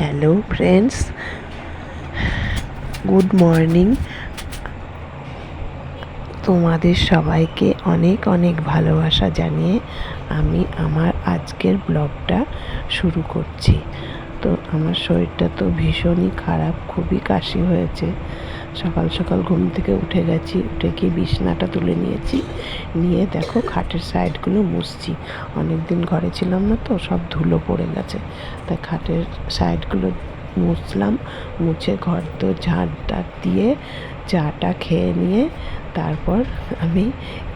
Hello friends good morning তোমাদের সবাইকে অনেক অনেক ভালোবাসা জানিয়ে আমি আমার আজকের ব্লগটা শুরু করছি। তো আমার শরীরটা তো ভীষণই খারাপ, খুবই কাশি হয়েছে। সকাল সকাল ঘুম থেকে উঠে গেছি, উঠে গিয়ে বিছনাটা তুলে নিয়েছি। নিয়ে দেখো খাটের সাইডগুলো মুছছি। অনেক দিন ঘরে ছিলাম না তো, সব ধুলো পড়ে গেছে। তাই খাটের সাইডগুলো মুছলাম, মুছে ঘর তো ঝাড় টাড় দিয়ে চাটা খেয়ে নিয়ে তারপর আমি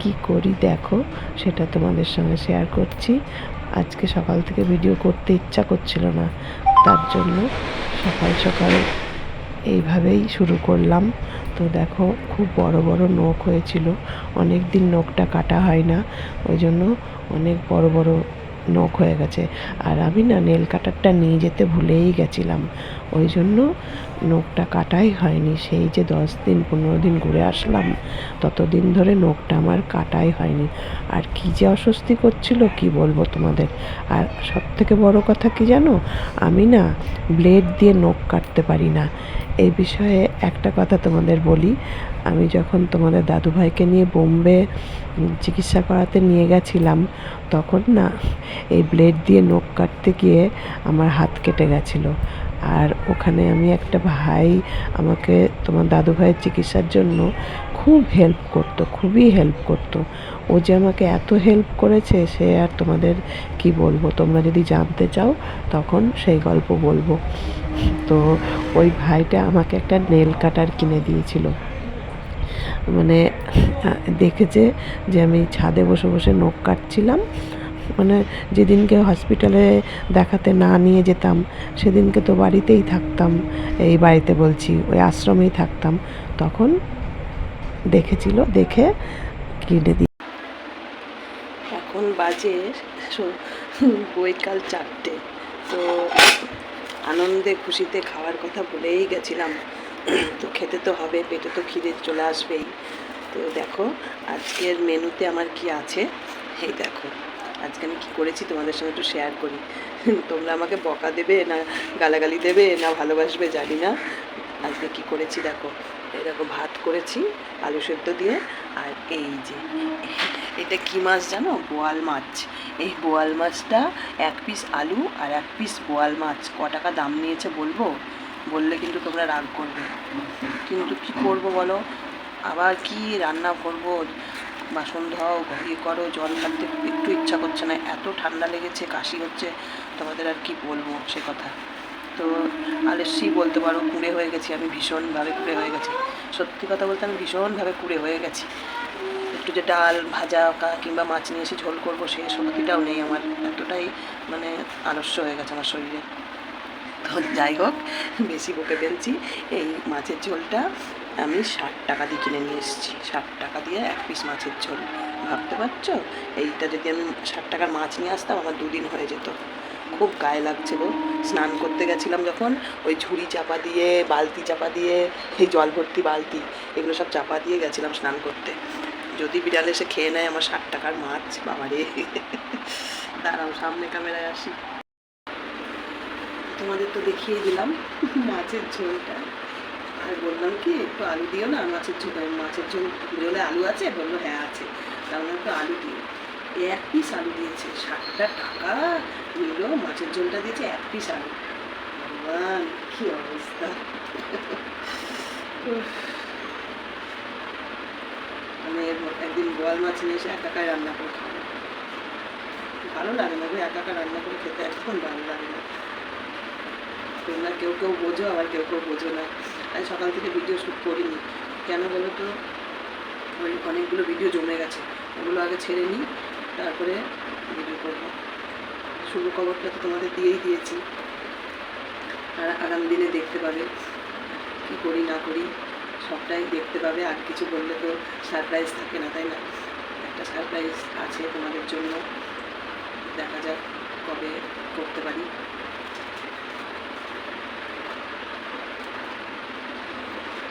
কি করি দেখো, সেটা তোমাদের সঙ্গে শেয়ার করছি। আজকে সকাল থেকে ভিডিও করতে ইচ্ছা করছিল না, তার জন্য সকাল সকাল এইভাবেই শুরু করলাম। তো দেখো, খুব বড় বড় নখ হয়েছিল। অনেক দিন নখটা কাটা হয় না, ওই জন্য অনেক বড় বড় নখ হয়ে গেছে। আর আমি না, নেল কাটারটা নিয়ে যেতে ভুলেই গেছিলাম। ওই জন্য নখটা কাটাই হয়নি। সেই যে দশ দিন, পনেরো দিন ঘুরে আসলাম, ততদিন ধরে নখটা আমার কাটাই হয়নি। আর কী যে অস্বস্তি করছিল, কি বলব তোমাদের? আর সব থেকে বড় কথা কি জানো? আমি না ব্লেড দিয়ে নখ কাটতে পারি না। এই বিষয়ে একটা কথা তোমাদের বলি। আমি যখন তোমাদের দাদুভাইকে নিয়ে বোম্বে চিকিৎসা করাতে নিয়ে গেছিলাম, তখন না এই ব্লেড দিয়ে নখ কাটতে গিয়ে আমার হাত কেটে গেছিল। আর ওখানে আমি একটা ভাই আমাকে, তোমার দাদু ভাইয়ের চিকিৎসার জন্য খুব হেল্প করতো, খুবই হেল্প করতো। ও যে আমাকে এত হেল্প করেছে, সে আর তোমাদের কি বলব? তোমরা যদি জানতে চাও, তখন সেই গল্প বলব। তো ওই ভাইটা আমাকে একটা নেল কাটার কিনে দিয়েছিল। মানে দেখেছে যে আমি ছাদে বসে বসে নখ কাটছিলাম মানে যেদিনকে হসপিটালে দেখাতে না নিয়ে যেতাম, সেদিনকে তো বাড়িতেই থাকতাম, এই বাড়িতে বলছি, ওই আশ্রমেই থাকতাম। তখন দেখেছিল, দেখে কিনে দিই এখন বাজে বৈকাল চারটে। তো আনন্দে খুশিতে খাওয়ার কথা বলেই গেছিলাম। তো খেতে তো হবে, পেটে তো খিদে চলে আসবেই। তো দেখো, আজকের মেনুতে আমার কি আছে? এই দেখো। আজকে আমি কী করেছি তোমাদের সঙ্গে একটু শেয়ার করি। তোমরা আমাকে বকা দেবে না গালাগালি দেবে না ভালোবাসবে, জানি না। আজকে কি করেছি দেখো দেখো ভাত করেছি, আলু সেদ্ধ দিয়ে, আর এই যে, এটা কি মাছ জানো? বোয়াল মাছ। এই বোয়াল মাছটা এক পিস আলু আর এক পিস বোয়াল মাছ। ক টাকা দাম নিয়েছে বলব? বললে কিন্তু তোমরা রাগ করবে। কিন্তু কি করব বলো? আবার কি রান্না করব? বাসন ধাও ইয়ে করো, জল খাটতে একটু ইচ্ছা করছে না, এত ঠান্ডা লেগেছে, কাশি হচ্ছে, তোমাদের আর কি বলব সে কথা। তো আলেসি বলতে পারো, কুড়ে হয়ে গেছি আমি, ভীষণভাবে কুড়ে হয়ে গেছি। সত্যি কথা বলতে আমি ভীষণভাবে কুড়ে হয়ে গেছি। একটু যে ডাল ভাজা কা- কিংবা মাছ নিয়ে এসে ঝোল করব সেই শক্তিটাও নেই আমার, এতটাই মানে আলস্য হয়ে গেছে আমার শরীরে। তো যাই হোক, বেশি বকে ফেলছি, এই মাছের ঝোলটা। আমি ষাট টাকা দিয়ে কিনে নিয়ে এসেছি। ষাট টাকা দিয়ে এক পিস মাছের ঝোল। ভাবতে পারছ? এইটা যদি আমি ষাট টাকার মাছ নিয়ে আসতাম, আমার দুদিন হয়ে যেত। খুব গায়ে লাগছিল। স্নান করতে গেছিলাম যখন, ওই ঝুড়ি চাপা দিয়ে, বালতি চাপা দিয়ে, এই জল ভর্তি বালতি, এগুলো সব চাপা দিয়ে গেছিলাম স্নান করতে। যদি বিড়াল এসে খেয়ে নেয় আমার ষাট টাকার মাছ, বাবারে। দাঁড়াও, সামনে ক্যামেরায় আসি। তোমাদের তো দেখিয়ে দিলাম মাছের ঝোলটা। আর বললাম কি, একটু আলু দিও না, মাছের ঝোল মাছের ঝোল ঝোলে আলু আছে? বলল হ্যাঁ আছে। তাহলে একটু আলু দিও এক পিস আলু দিয়েছে, ষাটটা টাকা। নিল মাছের ঝোলটা দিয়েছে, এক পিস আলু। ভগবান, কী অবস্থা। আমি একদিন বোয়াল মাছ নিয়ে এসে একাকায় রান্না করে খাব। ভালো লাগে না গো, একা একা রান্না করে খেতে একদম ভালো লাগে না। তোমরা কেউ কেউ বোঝো, আবার কেউ কেউ বোঝো না। আমি সকাল থেকে ভিডিও শ্যুট করিনি। কেন বলো তো? ওই অনেকগুলো ভিডিও জমে গেছে। ওগুলো আগে ছেড়ে নিই, তারপরে ভিডিও করব। শুভ খবরটা তো তোমাদের দিয়েই দিয়েছি। আর আগামী দিনে দেখতে পাবে কী করি, না করি, সবটাই দেখতে পাবে। আর কিছু বললে তো সারপ্রাইজ থাকে না, তাই না? একটা সারপ্রাইজ আছে তোমাদের জন্য। দেখা যাক কবে করতে পারি।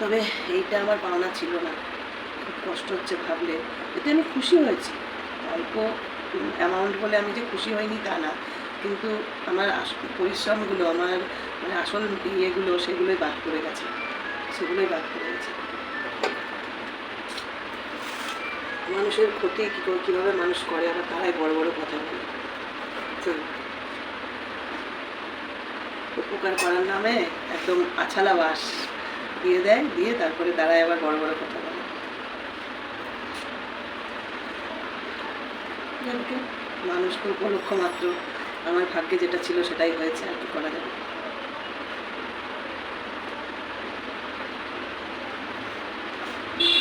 তবে এইটা আমার পাওনা ছিল না। খুব কষ্ট হচ্ছে ভাবলে। এতে আমি খুশি হয়েছি। অল্প অ্যামাউন্ট বলে আমি যে খুশি হইনি তা না। কিন্তু আমার পরিশ্রমগুলো, আমার মানে আসল ইয়েগুলো সেগুলোই বাদ পড়ে গেছে। সেগুলোই বাদ পড়ে গেছে। মানুষের ক্ষতি কী করে, কীভাবে মানুষ করে, আবার তারাই বড় বড় কথা বলে। উপকার করার নামে একদম আছালা বাস। দিয়ে দেয় দিয়ে তারপরে তারাই আবার বড় বড় কথা বলে। যাক গে, মানুষ তো উপলক্ষ মাত্র। আমার ভাগ্যে যেটা ছিল সেটাই হয়েছে আর কি করা যাবে?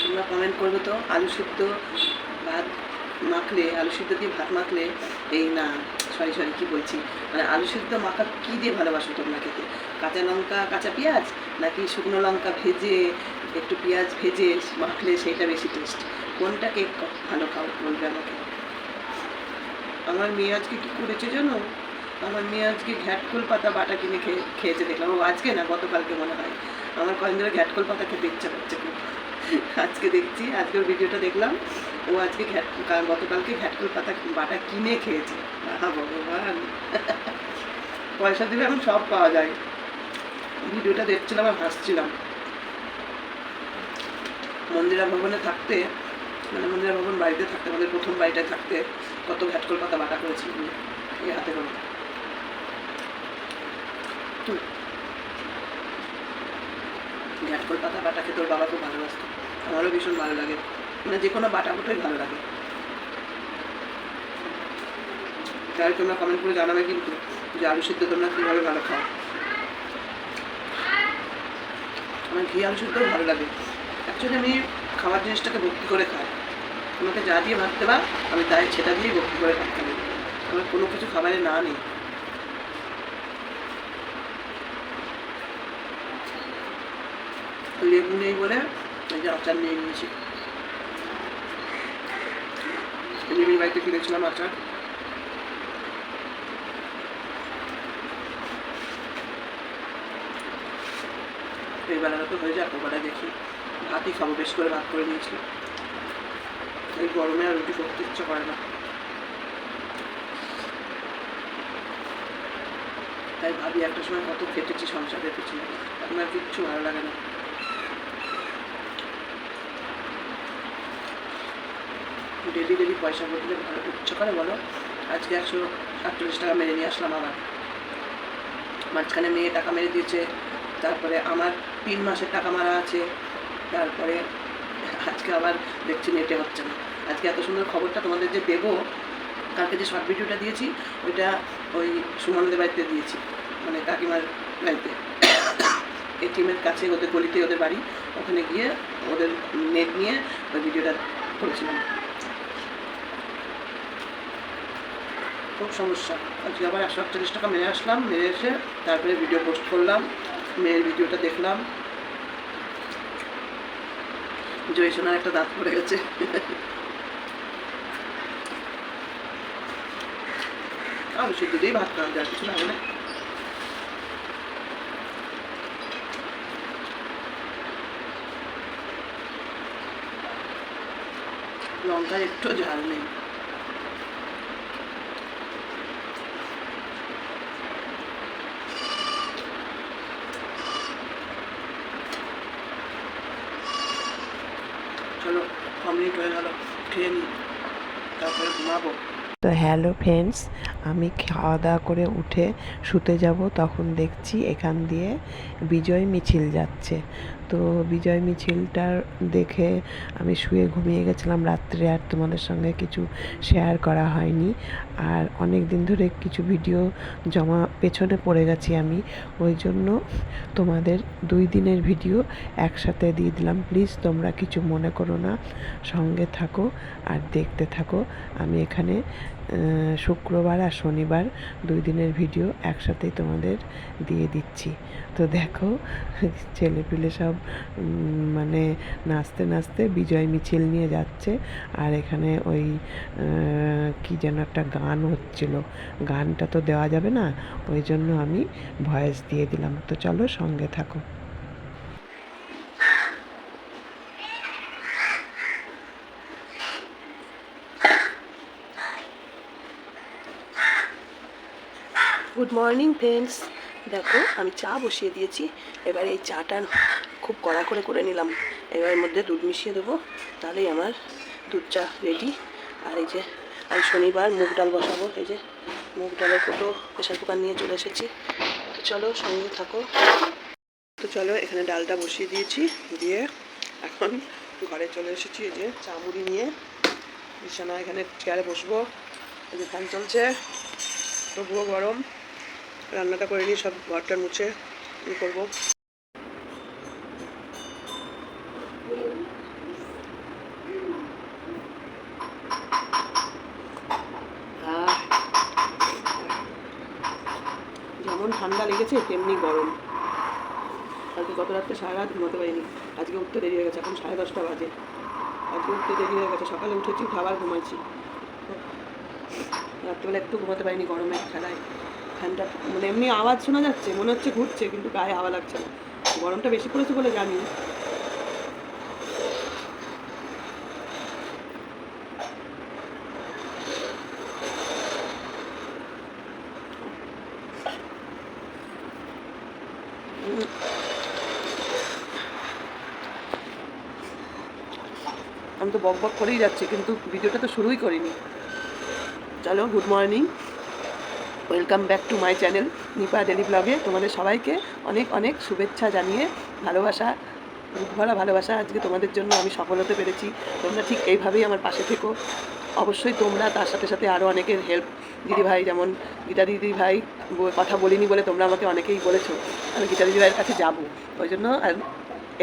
তোমরা কমেন্ট করবে তো আলু সিদ্ধ ভাত মাখলে আলু সিদ্ধ দিয়ে ভাত মাখলে এই না। সরি সরি, কি বলছি? মানে আলু সিদ্ধ মাখা কী দিয়ে ভালোবাসো তোমরা খেতে? কাঁচা লঙ্কা, কাঁচা পেঁয়াজ? নাকি শুকনো লঙ্কা ভেজে, একটু পেঁয়াজ ভেজে মাখলে সেইটা বেশি টেস্ট কোনটাকে ক- ভালো খাও বলবে আমাকে? আমার মেয়ে আজকে কী করেছে জানো? আমার মেয়ে আজকে ঘ্যাটকোল পাতা বাটা কিনে খেয়ে, খেয়েছে দেখলাম। ও আজকে না, গতকালকে মনে হয়। আমার কদিন ধরে ঘ্যাটকোল পাতা খেতে ইচ্ছা করছে আজকে দেখছি, আজকের ভিডিওটা দেখলাম। ও আজকে ঘ্যাট গতকালকে ঘ্যাটকোল পাতা বাটা কিনে খেয়েছে। ভগবান। পয়সা দিলে এখন সব পাওয়া যায়। ভিডিওটা দেখছিলাম আর হাসছিলাম মন্দিরা ভবনে থাকতে মানে মন্দিরা ভবন বাড়িতে থাকতে, আমাদের প্রথম বাড়িটায় থাকতে কত ঘ্যাটকল পাতা বাটা করেছিল এই হাতে করে। ঘ্যাটকল পাতা বাটা খেতে ওর বাবা খুব ভালোবাসতো। আমারও ভীষণ ভালো লাগে। মানে যে কোনো বাটা বুটোই ভালো লাগে। তাই তোমরা কমেন্ট করে জানাবে কিন্তু যে আলু সিদ্ধ তোমরা কীভাবে ভালো খাও। আমার ঘি আলু সিদ্ধও ভালো লাগে। অ্যাকচুয়ালি আমি খাবার জিনিসটাকে ভক্তি করে খাই। তোমাকে যা দিয়ে ভাত দেবা, আমি তাই সেটা দিয়েই ভক্তি করে ভাত খাব। আমার কোনো কিছু খাবারে না নেই। লেবু নেই বলে যে আচার নিয়ে নিয়েছি। লেবুর বাড়িতে কিনেছিলাম আচার এই বেলাটা তো হয়ে যাক ওবেলা দেখি। ভাতই খাব, বেশ করে ভাত করে নিয়েছি। এই গরমে আর রুটি করতে ইচ্ছা করে না। তাই ভাবি একটা সময় কত কেটেছি সংসারের পিছনে এখন আর কিচ্ছু ভালো লাগে না। ডেলি ডেলি পয়সা বদলে ভালো ইচ্ছা করে বলো? আজকে একশো আটচল্লিশ টাকা মেরে নিয়ে আসলাম আবার। মাঝখানে মেয়ে টাকা মেরে দিয়েছে, তারপরে আমার তিন মাসের টাকা মারা আছে, তারপরে আজকে আবার দেখছি নেটে হচ্ছে না। আজকে এত সুন্দর খবরটা তোমাদের যে দেবো, কালকে যে শর্ট ভিডিওটা দিয়েছি, ওইটা ওই সুমনদের বাড়িতে দিয়েছি মানে কাকিমার বাড়িতে। এটিএমের কাছে ওদের গলিতে ওদের বাড়ি, ওখানে গিয়ে ওদের নেট নিয়ে ওই ভিডিওটা করেছিলাম। খুব সমস্যা। আজকে আবার একশো আটচল্লিশ টাকা মেরে আসলাম মেরে এসে তারপরে ভিডিও পোস্ট করলাম, মেয়ের ভিডিওটা দেখলাম। জয়সোনার একটা দাঁত পড়ে গেছে। আলু সিদ্ধ দিয়েই ভাত খাওয়া যায় কিছু লাগে না। লঙ্কার একটু ঝাল নেই চলো কমপ্লিট হয়ে গেল তো হ্যালো ফ্রেন্ডস, আমি খাওয়া দাওয়া করে উঠে শুতে যাব, তখন দেখছি এখান দিয়ে বিজয় মিছিল যাচ্ছে। তো বিজয় মিছিলটা দেখে আমি শুয়ে ঘুমিয়ে গেছিলাম রাত্রে আর তোমাদের সঙ্গে কিছু শেয়ার করা হয়নি। আর অনেক দিন ধরে কিছু ভিডিও জমা পেছনে পড়ে গেছি আমি। ওই জন্য তোমাদের দুই দিনের ভিডিও একসাথে দিয়ে দিলাম। প্লিজ তোমরা কিছু মনে করো না। সঙ্গে থাকো আর দেখতে থাকো। আমি এখানে শুক্রবার আর শনিবার দুই দিনের ভিডিও একসাথেই তোমাদের দিয়ে দিচ্ছি। তো দেখো, ছেলেপিলে সব মানে নাচতে নাচতে বিজয় মিছিল নিয়ে যাচ্ছে আর এখানে ওই কি যেন একটা গান হচ্ছিল। গানটা তো দেওয়া যাবে না, ওই জন্য আমি ভয়েস দিয়ে দিলাম। তো চলো সঙ্গে থাকো। গুড মর্নিং ফ্রেন্ডস দেখো, আমি চা বসিয়ে দিয়েছি। এবার এই চাটা খুব কড়া করে করে নিলাম। এবার মধ্যে দুধ মিশিয়ে দেবো। তাহলেই আমার দুধ চা রেডি আর এই যে, আমি শনিবার মুগ ডাল বসাবো। এই যে, মুগ ডালের কোটো প্রেশার কুকার নিয়ে চলে এসেছি। তো চলো, সঙ্গে থাকো। তো চলো, এখানে ডালটা বসিয়ে দিয়েছি। দিয়ে এখন ঘরে চলে এসেছি। এই যে, চা মুড়ি নিয়ে। বিছানা এখানে চেয়ারে বসবো। এই যে ফ্যান চলছে। তবুও গরম। রান্নাটা করে নিয়ে সব ঘরটা মুছে ই করব। যেমন ঠান্ডা লেগেছে, তেমনি গরম। কালকে গত রাত্রে সারা রাত ঘুমাতে পারিনি। আজকে উঠতে দেরি হয়ে গেছে, এখন সাড়ে দশটা বাজে। আজকে উঠতে দেরি হয়ে গেছে, সকালে উঠেছি খাবার ঘুমাইছি রাত্রেবেলা একটু ঘুমাতে পারিনি গরমে খেলায়। ফ্যানটা মানে এমনি আওয়াজ শোনা যাচ্ছে, মনে হচ্ছে ঘুরছে, কিন্তু গায়ে হাওয়া লাগছে না। গরমটা বেশি পড়েছে বলে জানি আমি তো বক বক করেই যাচ্ছি, কিন্তু ভিডিওটা তো শুরুই করিনি। চলো good morning welcome back to my channel Nipa daily ব্লগে তোমাদের সবাইকে অনেক অনেক শুভেচ্ছা জানিয়ে ভালোবাসা, ভরা ভালোবাসা আজকে তোমাদের জন্য আমি সফল হতে পেরেছি। তোমরা ঠিক এইভাবেই আমার পাশে থেকো। অবশ্যই তোমরা তার সাথে সাথে আরও অনেকের হেল্প দিদি ভাই, যেমন গীতা দিদি ভাই কথা বলিনি বলে তোমরা আমাকে অনেকেই বলেছ। আমি গীতা দিদি ভাইয়ের কাছে যাব। ওই জন্য আর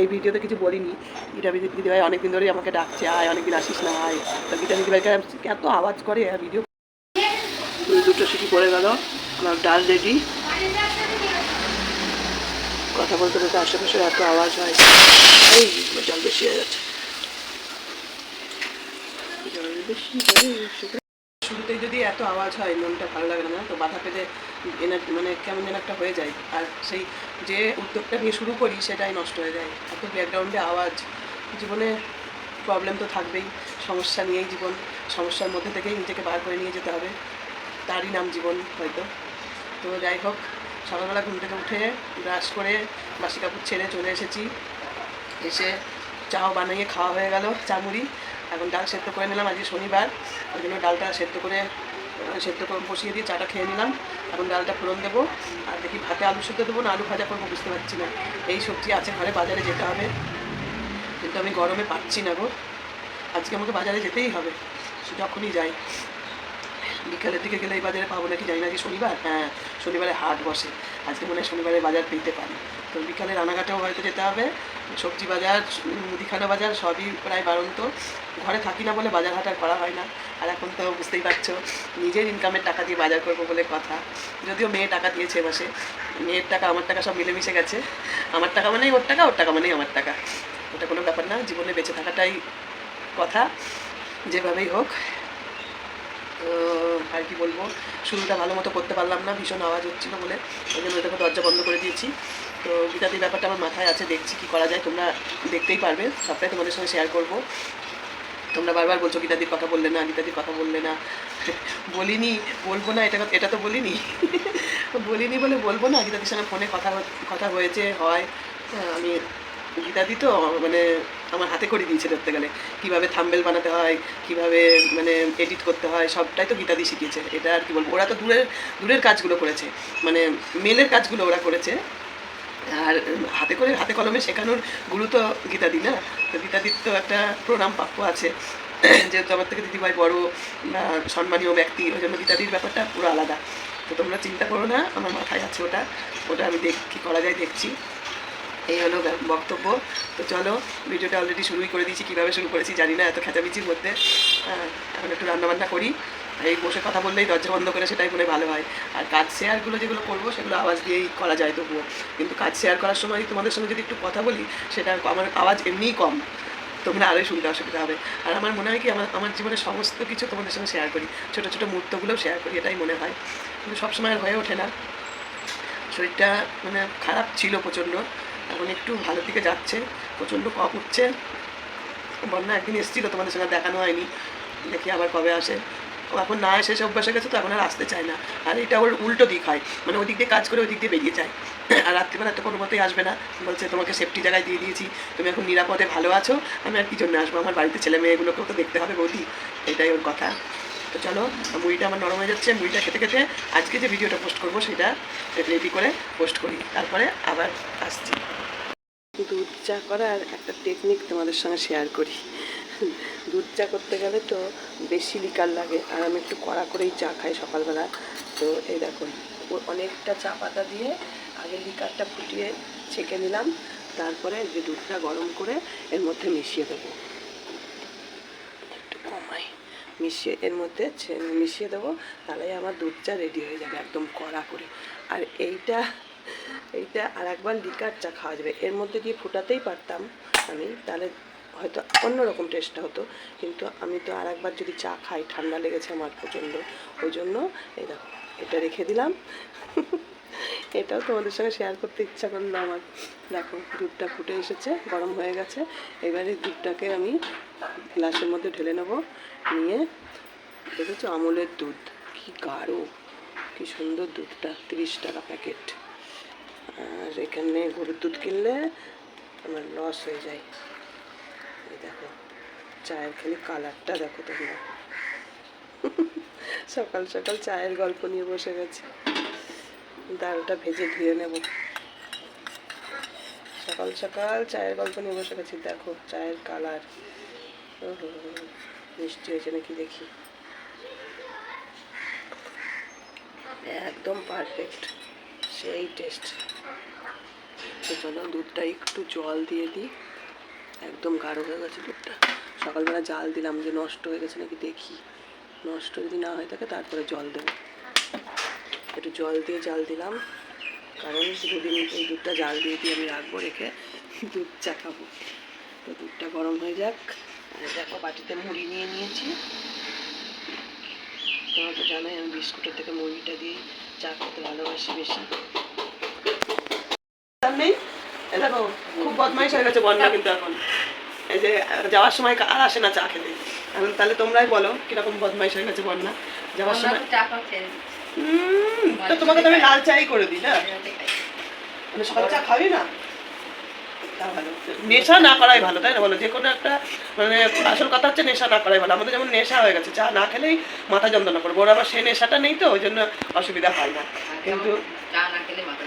এই ভিডিওতে কিছু বলিনি। গীতা দিদি দিদি ভাই অনেকদিন ধরেই আমাকে ডাকছে, আয়, অনেকদিন আসিস না, আয়। তো গীতা দিদি ভাইকে এত আওয়াজ করে ভিডিও সিটি পড়ে গেল। আমার ডাল রেডি কথা বলতে বলতে আশেপাশে এত আওয়াজ হয়। এই জল বেশি হয়ে যাচ্ছে। শুরুতেই যদি এত আওয়াজ হয়, মনটা ভালো লাগে না, তো বাধা পেতে এনার মানে কেমন যেন একটা হয়ে যায়। আর সেই যে উদ্যোগটা নিয়ে শুরু করি, সেটাই নষ্ট হয়ে যায়। এত ব্যাকগ্রাউন্ডে আওয়াজ, জীবনে প্রবলেম তো থাকবেই। সমস্যা নিয়েই জীবন, সমস্যার মধ্যে থেকেই নিজেকে বার করে নিয়ে যেতে হবে। তারই নাম জীবন হয়তো। তো যাই হোক, সকালবেলা ঘুম থেকে উঠে ব্রাশ করে বাসি কাপড় ছেড়ে চলে এসেছি। এসে চাও বানিয়ে খাওয়া হয়ে গেল, চা মুড়ি। এখন ডাল সেদ্ধ করে নিলাম, আজকে শনিবার। ওই জন্য ডালটা সেদ্ধ করে সেদ্ধ করে বসিয়ে দিয়ে চাটা খেয়ে নিলাম। এখন ডালটা ফোড়ন দেবো। আর দেখি ভাতে আলু সেদ্ধ দেবো না আলু ভাজা করব বুঝতে পারছি না। এই সবজি আছে ঘরে, বাজারে যেতে হবে। কিন্তু আমি গরমে পাচ্ছি না গো। আজকে আমাকে বাজারে যেতেই হবে। যখনই যাই। বিকালের দিকে গেলে এই বাজারে পাবো নাকি জানি না যে শনিবার? হ্যাঁ শনিবারে হাট বসে। আজকে মনে হয় শনিবারে বাজার পেতে পারি। তো বিকালে রানাঘাটেও হয়তো যেতে হবে। সবজি বাজার মুদিখানা বাজার সবই প্রায় বারন্ত ঘরে থাকি না বলে বাজার হাট আর করা হয় না। আর এখন তো বুঝতেই পারছ, নিজের ইনকামের টাকা দিয়ে বাজার করব বলে কথা। যদিও মেয়ে টাকা দিয়েছে মাসে। মেয়ের টাকা, আমার টাকা সব মিলেমিশে গেছে। আমার টাকা মানেই ওর টাকা ওর টাকা মানেই আমার টাকা। ওটা কোনো ব্যাপার না, জীবনে বেঁচে থাকাটাই কথা। যেভাবেই হোক। আর কি বলব? শুরুটা ভালো মতো করতে পারলাম না ভীষণ আওয়াজ হচ্ছিল বলে। ওই জন্য ওটাকে দরজা বন্ধ করে দিয়েছি। তো গীতাদির ব্যাপারটা আমার মাথায় আছে দেখছি কি করা যায়। তোমরা দেখতেই পারবে সবটাই তোমাদের সঙ্গে শেয়ার করব। তোমরা বারবার বলছো গীতাদির কথা বললে না গীতাদির কথা বললে না। বলিনি বলব না এটা এটা তো বলিনি। বলিনি বলে বলব না গীতাদির সঙ্গে ফোনে কথা কথা হয়েছে হয়। হ্যাঁ, আমি গীতাদি তো মানে আমার হাতে করে দিয়েছে ধরতে গেলে। কীভাবে থাম্বেল বানাতে হয়, কীভাবে মানে এডিট করতে হয়, সবটাই তো গীতাদি শিখিয়েছে। এটা আর কি বলব? ওরা তো দূরের দূরের কাজগুলো করেছে। মানে মেলের কাজগুলো ওরা করেছে। আর হাতে করে, হাতে কলমে শেখানোর গুরু তো গীতাদি, না? তো গীতাদির তো একটা প্রণাম প্রাপ্য আছে। যেহেতু আমার থেকে দিদিভাই বড় বা সম্মানীয় ব্যক্তি ওই জন্য গীতাদির ব্যাপারটা পুরো আলাদা। তো তোমরা চিন্তা করো না, আমার মাথায় আছে ওটা। ওটা আমি দেখ, কী করা যায় দেখছি। এই হলো বক্তব্য। তো চলো, ভিডিওটা অলরেডি শুরুই করে দিয়েছি, কীভাবে শুরু করেছি জানি না, এত খেচাবিচির মধ্যে। এখন একটু রান্নাবান্না করি। এই বসে কথা বললেই দরজা বন্ধ করে সেটাই মনে ভালো হয়। আর কাজ শেয়ারগুলো যেগুলো করব, সেগুলো আওয়াজ দিয়েই করা যায় তবুও। কিন্তু কাজ শেয়ার করার সময় তোমাদের সঙ্গে যদি একটু কথা বলি, সেটা আমার আওয়াজ এমনিই কম। তোমরা আরোই শুনতে অসুবিধা হবে। আর আমার মনে হয় কি, আমার আমার জীবনে সমস্ত কিছু তোমাদের সঙ্গে শেয়ার করি। ছোটো ছোটো মুহূর্তগুলোও শেয়ার করি, এটাই মনে হয়। কিন্তু সবসময় হয়ে ওঠে না। শরীরটা মানে খারাপ ছিল প্রচণ্ড। এখন একটু ভালো দিকে যাচ্ছে, প্রচণ্ড কপ উঠছে। বন্যা একদিন এসেছিল, তোমাদের সঙ্গে দেখানো হয়নি। দেখি আবার কবে আসে। ও এখন না এসে এসে অভ্যাস গেছে তো, এখন আর আসতে চায় না। আর এটা ওর উল্টো দিক হয় মানে ওই দিক দিয়ে কাজ করে ওই দিক দিয়ে বেরিয়ে যায়। আর রাত্রিবেলা তো কোনো মতেই আসবে না। বলছে, তোমাকে সেফটি জায়গায় দিয়ে দিয়েছি। তুমি এখন নিরাপদে ভালো আছো। আমি আর কি জন্য আসব? আমার বাড়িতে ছেলে মেয়েগুলোকেও তো দেখতে হবে বৌদি। এটাই ওর কথা। তো চলো, মুড়িটা আমার নরম হয়ে যাচ্ছে, মুড়িটা খেতে খেতে আজকে যে ভিডিওটা পোস্ট করব সেটা রেডি করে পোস্ট করি। তারপরে আবার আসছি। দুধ চা করার একটা টেকনিক তোমাদের সঙ্গে শেয়ার করি। দুধ চা করতে গেলে তো বেশি লিকার লাগে, আর আমি একটু কড়া করেই চা খাই সকালবেলা। তো এই দেখো অনেকটা চা পাতা দিয়ে আগে লিকারটা ফুটিয়ে ছেঁকে নিলাম, তারপরে যে দুধটা গরম করে এর মধ্যে মিশিয়ে দেবো। মিশিয়ে, এর মধ্যে মিশিয়ে দেবো তাহলে আমার দুধ চা রেডি হয়ে যাবে একদম কড়া করে। আর এইটা এইটা আর একবার লিকার চা খাওয়া যাবে। এর মধ্যে দিয়ে ফোটাতেই পারতাম আমি, তাহলে হয়তো অন্যরকম টেস্টটা হতো। কিন্তু আমি তো আর একবার যদি চা খাই, ঠান্ডা লেগেছে আমার প্রচণ্ড। ওই জন্য এই দেখো, এটা রেখে দিলাম। এটাও তোমাদের সঙ্গে শেয়ার করতে ইচ্ছা করল আমার। দেখো, দুধটা ফুটে এসেছে, গরম হয়ে গেছে। এবারে দুধটাকে আমি গ্লাসের মধ্যে ঢেলে নেব, নিয়ে দেখেছ আমুলের দুধ? কি গাঢ়, কি সুন্দর দুধটা, তিরিশ টাকা প্যাকেট। আর এখানে গরুর দুধ কিনলে আমার লস হয়ে যায়। এই দেখো, চায়ের খালি কালারটা দেখো তোমরা। সকাল সকাল চায়ের গল্প নিয়ে বসে গেছে। ডালটা ভেজে ধুয়ে নেব। সকাল সকাল চায়ের গল্প নিয়ে বসে গেছি। দেখো, চায়ের কালার। মিষ্টি হয়েছে নাকি দেখি। একদম পারফেক্ট সেই টেস্ট চলো, দুধটা একটু জল দিয়ে দিই। একদম গাঢ় হয়ে গেছে দুধটা। সকালবেলা জাল দিলাম যে নষ্ট হয়ে গেছে নাকি দেখি। নষ্ট যদি না হয়ে থাকে, তারপরে জল দেবো। একটু জল দিয়ে জাল দিলাম। কারণ দুদিন এই দুধটা জাল দিয়ে দিয়ে আমি রাখব রেখে দুধ চা খাব তো দুধটা গরম হয়ে যাক। আর দেখো বাটিতে মুড়ি নিয়ে নিয়েছি। তোমার তো জানাই আমি বিস্কুটের থেকে মুড়িটা দিয়ে চা খেতে ভালোবাসি বেশি। নেই। দেখো খুব বদমাইশ হয়ে গেছে বন্যা কিন্তু এখন। এই যে যাওয়ার সময় আর আসে না চা খেতে। এখন তাহলে তোমরাই বলো কীরকম বদমাইশ হয়ে গেছে বন্যা যাওয়ার সময় তো তোমাকে তো আমি লাল চাই করে দিই না? মানে সকাল চা খাবি না? নেশা না করাই ভালো তাই না? বলো যে কোনো একটা মানে আসল কথা হচ্ছে নেশা না করাই ভালো। আমাদের যেমন নেশা হয়ে গেছে চা না খেলেই মাথা যন্ত্রণা করব। ওর আবার সেই নেশাটা নেই তো ওই জন্য অসুবিধা হয় না। কিন্তু চা না খেলে মাথা।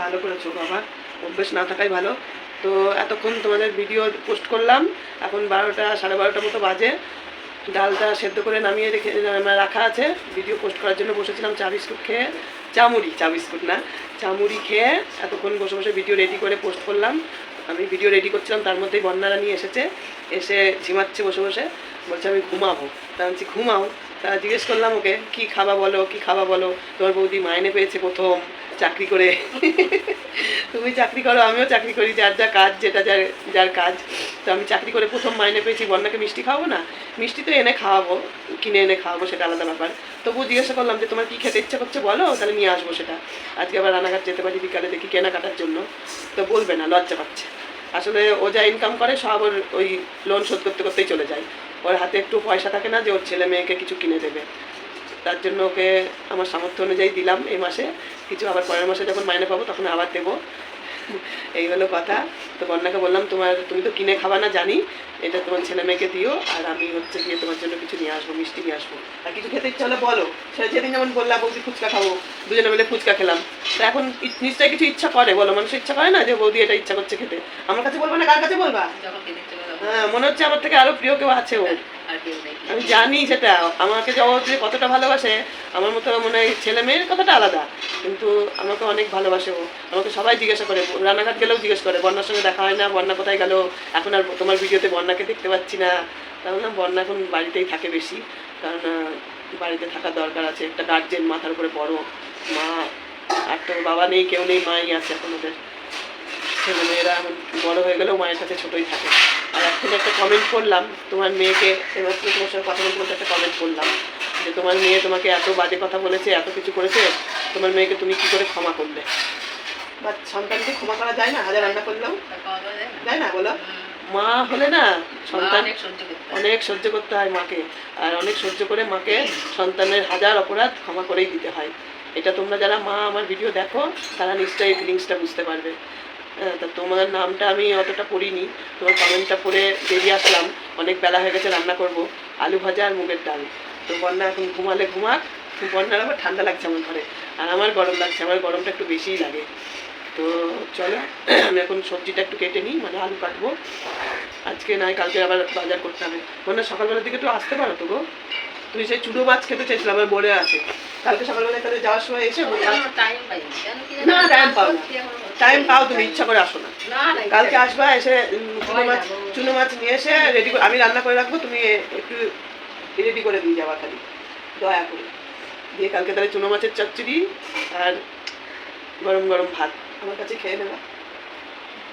ভালো করেছ বাবা অভ্যেস না থাকাই ভালো। তো এতক্ষণ তোমাদের ভিডিও পোস্ট করলাম এখন বারোটা সাড়ে বারোটার মতো বাজে। ডালটা সেদ্ধ করে নামিয়ে রেখে মানে রাখা আছে। ভিডিও পোস্ট করার জন্য বসেছিলাম চা বিস্কুট খেয়ে। চামুড়ি চা বিস্কুট না চামুড়ি খেয়ে এতক্ষণ বসে বসে ভিডিও রেডি করে পোস্ট করলাম। আমি ভিডিও রেডি করছিলাম তার মধ্যেই বন্যারা নিয়ে এসেছে। এসে ঝিমাচ্ছে বসে বসে। বলছে আমি ঘুমাবো। তা বলছি, ঘুমাও। তা জিজ্ঞেস করলাম ওকে কি খাবা বলো কি খাবা বলো? তোমার বৌদি মাইনে পেয়েছে প্রথম চাকরি করে। তুমি চাকরি করো আমিও চাকরি করি যার যা কাজ যেটা যার যার কাজ। তো আমি চাকরি করে প্রথম মাইনে পেয়েছি বন্যাকে মিষ্টি খাওয়াবো না? মিষ্টি তো এনে খাওয়াবো, কিনে এনে খাওয়াবো, সেটা আলাদা ব্যাপার। তবুও জিজ্ঞাসা করলাম যে, তোমার কি খেতে ইচ্ছা করছে? বলো, তাহলে নিয়ে আসব সেটা। আজকে আবার রানাঘাট যেতে পারি, বিকালে দেখি কেনাকাটার জন্য। তো বলবে না, লজ্জা পাচ্ছে। আসলে ও যা ইনকাম করে, সব ওর ওই লোন শোধ করতে করতেই চলে যায়। ওর হাতে একটু পয়সা থাকে না যে, ওর ছেলে মেয়েকে কিছু কিনে দেবে। তার জন্য ওকে আমার সামর্থ্য অনুযায়ী দিলাম এই মাসে। কিছু আবার পরের মাসে যখন মাইনে পাবো, তখন আবার দেবো। এই হলো কথা। তো বন্যাকে বললাম তোমার তুমি তো কিনে খাবা না জানি। এটা তোমার ছেলে মেয়েকে দিও আর আমি হচ্ছে গিয়ে তোমার জন্য কিছু নিয়ে আসব মিষ্টি নিয়ে আসব। আর কিছু খেতে ইচ্ছা হলে বলো। সে যেদিন যেমন বললাম বৌদি ফুচকা খাব। দুজনে মিলে ফুচকা খেলাম। তো এখন নিশ্চয়ই কিছু ইচ্ছা করে বলো? মানুষের ইচ্ছা করে না যে বৌদি এটা ইচ্ছা করছে খেতে? আমার কাছে বলবা না? কার কাছে বলবা? হ্যাঁ মনে হচ্ছে আমার থেকে আরও প্রিয় কেউ আছে ওর আর। আমি জানি সেটা, আমাকে যে যে কতটা ভালোবাসে, আমার মতো মনে হয় ছেলে মেয়ের কথাটা আলাদা, কিন্তু আমাকে অনেক ভালোবাসে ও। আমাকে সবাই জিজ্ঞাসা করে রানাঘাট গেলেও জিজ্ঞেস করে, বন্যার সঙ্গে দেখা হয় না, বন্যা কোথায় গেল? এখন আর তোমার ভিডিওতে বন্যাকে দেখতে পাচ্ছি না। তাহলে বন্যা এখন বাড়িতেই থাকে বেশি, কারণ বাড়িতে থাকার দরকার আছে। একটা গার্জেন মাথার উপরে বড় মা, আর তো বাবা নেই, কেউ নেই, মাই আছে এখন ওদের। ছেলে মেয়েরা এখন বড় হয়ে গেলেও মায়ের সাথে ছোটই থাকে। আর এখন একটা কমেন্ট করলাম তোমার মেয়েকে এবার তো তোমার সঙ্গে কথা বলতে বলতে একটা কমেন্ট করলাম যে তোমার মেয়ে তোমাকে এত বাজে কথা বলেছে এত কিছু করেছে তোমার মেয়েকে তুমি কি করে ক্ষমা করলে? বা সন্তানকে ক্ষমা করা যায় না হাজার রান্না করলেও যায় না? বলো। মা হলে না সন্তান অনেক সহ্য করতে হয়। অনেক সহ্য করতে হয় মাকে আর অনেক সহ্য করে মাকে সন্তানের হাজার অপরাধ ক্ষমা করেই দিতে হয়। এটা তোমরা যারা মা আমার ভিডিও দেখো তারা নিশ্চয়ই এই ফিলিংসটা বুঝতে পারবে। তা তোমার নামটা আমি অতটা পড়িনি। তোমার কমেন্টটা পড়ে বেরিয়ে আসলাম। অনেক বেলা হয়ে গেছে, রান্না করব। আলু ভাজা আর মুগের ডাল। তো বন্যা এখন ঘুমালে ঘুমাক, বন্যার আবার ঠান্ডা লাগছে আমার ঘরে। আর আমার গরম লাগছে, আমার গরমটা একটু বেশিই লাগে। তো চলো, আমি এখন সবজিটা একটু কেটে নিই মানে আলু কাটবো। আজকে নয়, কালকে আবার বাজার করতে হবে। মানে সকালবেলার দিকে একটু আসতে পারো তো গো? তুমি সেই চুনো মাছ খেতে চেয়েছিলাম আমার বলে আছে। কালকে সকালবেলা তাহলে যাওয়ার সময় এসে না, টাইম পাও টাইম পাও তুমি ইচ্ছা করে আসো না। কালকে আসবা এসে চুনো মাছ চুনো মাছ নিয়ে এসে রেডি করে আমি রান্না করে রাখব তুমি একটু রেডি করে দিয়ে যাবা খালি। দয়া করে। দিয়ে কালকে তাহলে চুনো মাছের চচ্চড়ি আর গরম গরম ভাত। আমার কাছে খেয়ে নেবা।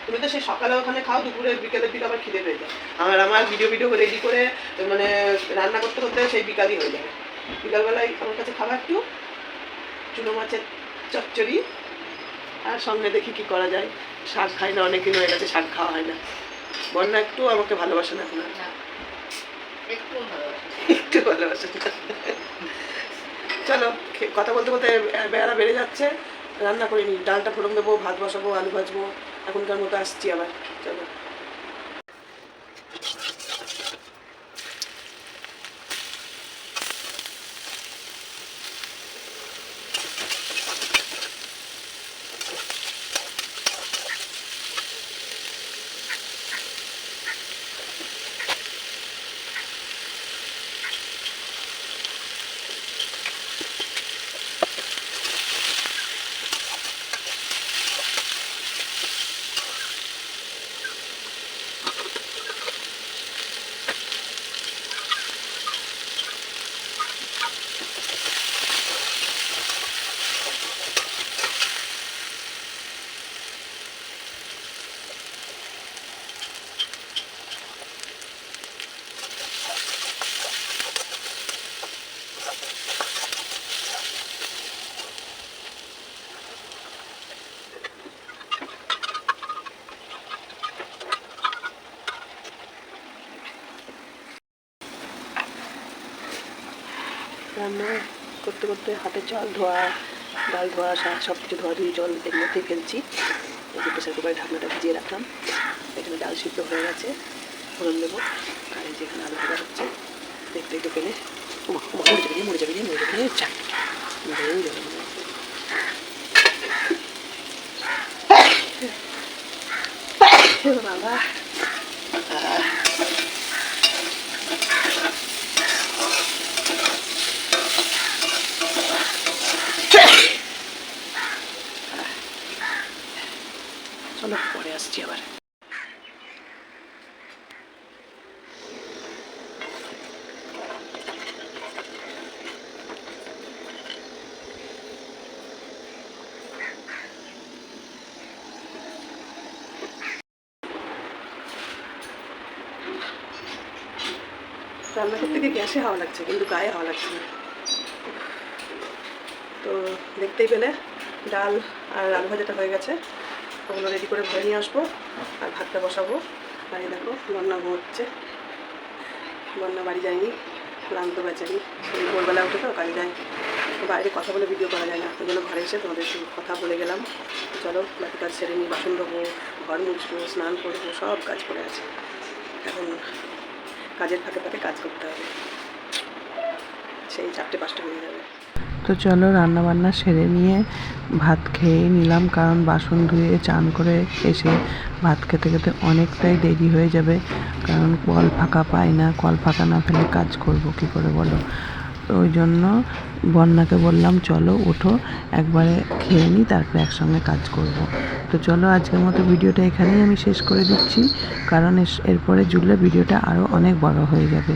তুমি তো সেই সকালে ওখানে খাও দুপুরে বিকেলের দিকে আবার খিদে পেয়ে যায় আমার আমার ভিডিও ভিডিও রেডি করে মানে রান্না করতে করতে সেই বিকালই হয়ে যাবে। বিকালবেলায় আমার কাছে খাবার একটু চুনো মাছের চচ্চড়ি আর সঙ্গে দেখি কি করা যায়। শাক খাই না অনেকদিন হয়ে গেছে শাক খাওয়া হয় না। বন্যা একটু আমাকে ভালোবাসে না এখন একটু ভালোবাসে না। চলো কথা বলতে বলতে বেড়া বেড়ে যাচ্ছে। রান্না করে নিই ডালটা ফোড়ন দেবো ভাত বসাবো আলু ভাজবো। এখনকার মতো আসছি আবার চলো। রান্না করতে করতে হাতে জল ধোয়া ডাল ধোয়া শাক সব কিছু ধোয়া ধুয়ে জল এর মধ্যেই ফেলছি। এই যে প্রেসার কুকারে ঢাকনাটা ভিজিয়ে রাখলাম। এখানে ডাল সিদ্ধ হয়ে গেছে। ফোড়ন দেবো। আর এই যে এখানে আলু ভাজা হচ্ছে। দেখতে একটু পেলে। মরে যাবে মরে যাবে মরে যাবে যা, মরেই মরে যাবে। বাবা চলো পরে আসছি আবার রান্না গ্যাসে হাওয়া লাগছে, কিন্তু গায়ে হাওয়া লাগছে না। তো দেখতেই পেলে, ডাল আর আলু ভাজাটা হয়ে গেছে। ওগুলো রেডি করে ভরে নিয়ে আসব আর ভাতটা বসাবো। আর দেখো, বন্যা ঘুমোচ্ছে বন্যা বাড়ি যায়নি, ক্লান্ত বেচারি ভোরবেলা উঠে তো কাজে যায়। বাইরে কথা বলে ভিডিও করা যায় না। ওই জন্য ঘরে এসে তোমাদের একটু কথা বলে গেলাম। চলো, বাকি কাজ সেরে নিই, বাসন ধোবো, ঘর মুছবো, স্নান করব, সব কাজ করে আছে। এখন কাজের ফাঁকে ফাঁকে কাজ করতে হবে। সেই চারটে পাঁচটা হয়ে যাবে। তো চলো রান্না বান্না সেরে নিয়ে ভাত খেয়ে নিলাম, কারণ বাসন ধুয়ে চান করে এসে ভাত খেতে খেতে অনেকটাই দেরি হয়ে যাবে, কারণ কল ফাঁকা পাই না। কল ফাঁকা না ফেলে কাজ করব, কি করে বলো? ওই জন্য বন্যাকে বললাম, চলো ওঠো, একবারে খেয়ে নিই তারপরে একসঙ্গে কাজ করব। তো চলো আজকের মতো ভিডিওটা এখানেই আমি শেষ করে দিচ্ছি, কারণ এরপরে জুড়লে ভিডিওটা আরও অনেক বড় হয়ে যাবে।